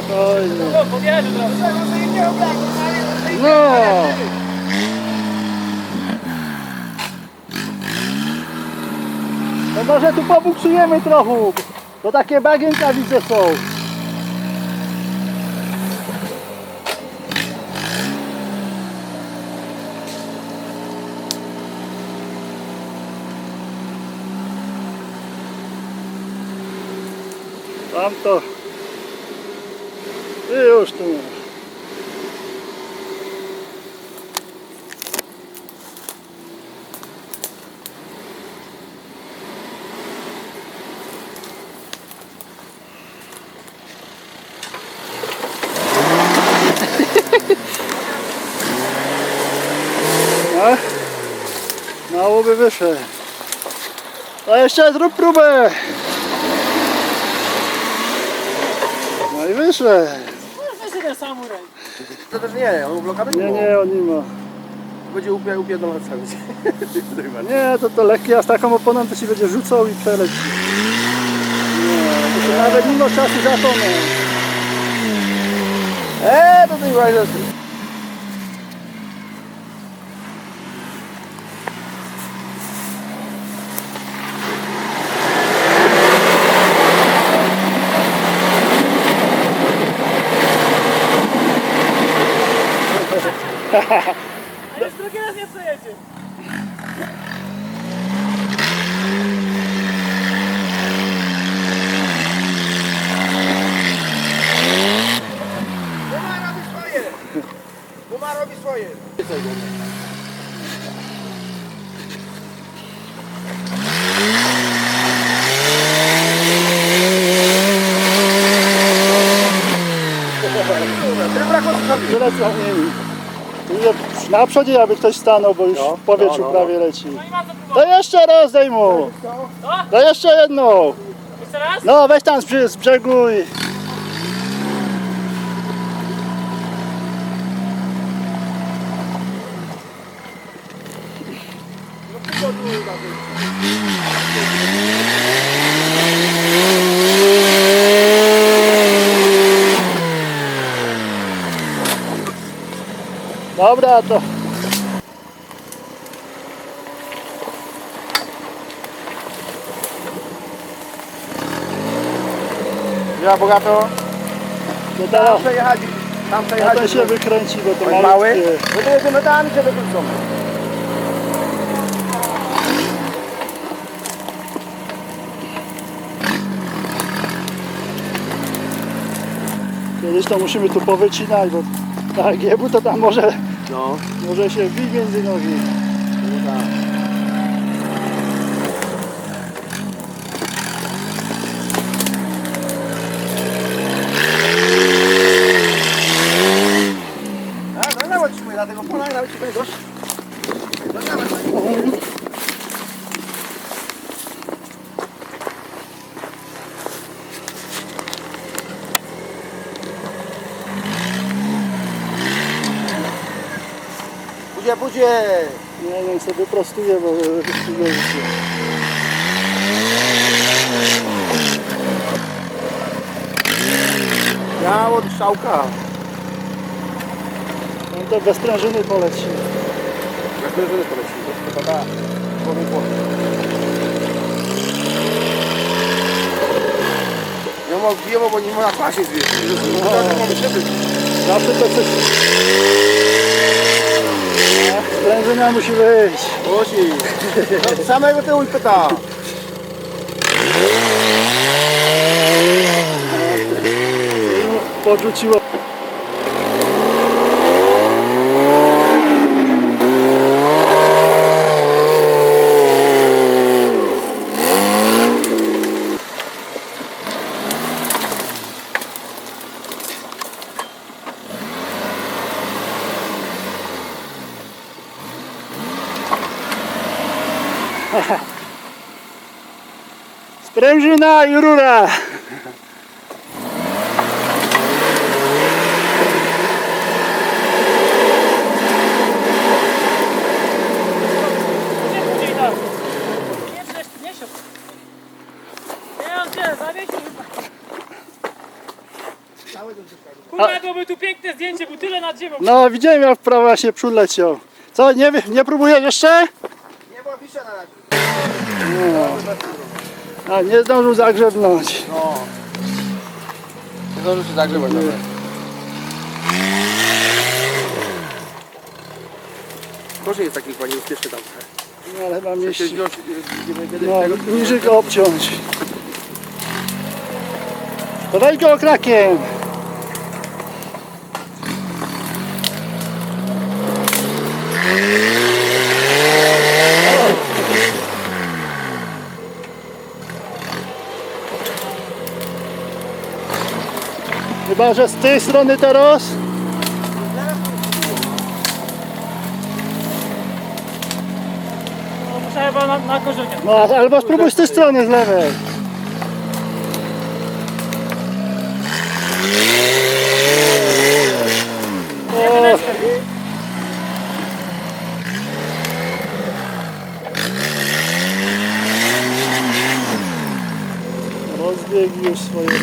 Spokojnie. No. No! Może tu pobuksujemy trochę, bo takie bagienka widzę są. Tam to. Już tu. By wyszedł. A jeszcze zrób próbę. No i wyszedł. To też nie, on blokady Nie, nie, on nie ma. Będzie upie- upierdolony cały dzień. Nie, to to lekkie, a z taką oponą to się będzie rzucał i przeleci. Nie, to się nawet mimo czasu zapomnę. Eee, to ty właśnie. A już drugi raz nie przejedzie. Guma robi swoje! Guma robi swoje! Nie Na przodzie aby ktoś stanął, bo już No, w powietrzu no, no. prawie leci. No i ma co To jeszcze raz daj mu. To jeszcze jedną. Jeszcze raz? No weź tam z brzegu i... Dobra, to Ja bogato. to Tam teraz przejechać. Tam a przejechać. to się wykręci, bo to mały. No to jedziemy tam i się wykrócą. Kiedyś to musimy tu powycinać, bo na giebu to tam może, No. może się wbić między nogi. no tak. A, no nawet ci mówię, dlatego pola nawet ci mówię, dość. No nawet, no. Budzie, budzie! Nie wiem, sobie prostuję, bo. Ja od szałka. On to bez prężyny poleci. To jest poleci? To chyba da. Powiem po. Ja mam wiem, bo nie ma na klasie zwierzę. No. Zawsze to coś... Sprężyna musi wyjść. Musi. No, samego tyłu i pyta. Podrzuciło. Sprężyna i rura. Gdzie później tak? Nie, przecież nie siądź. Nie, on cię zawiesił chyba. Cały to wszystko. Kurwa, byłoby tu piękne zdjęcie, bo tyle nad ziemią. No widziałem jak w prawo właśnie przód leciał. Co, nie, nie próbuję jeszcze? Nie pisze na razie. A, nie zdążył zagrzebnąć. No. Nie zdążył się zagrzebać. dobra. Proszę jest taki pani uspieszny tam. No, ale chyba kiedyś No, niżej go obciąć. To weź go okrakiem. Chyba, że z tej strony teraz. No, muszę chyba na, na korzenie. No, albo spróbuj z tej strony, z lewej. O, rozbieg już swoje.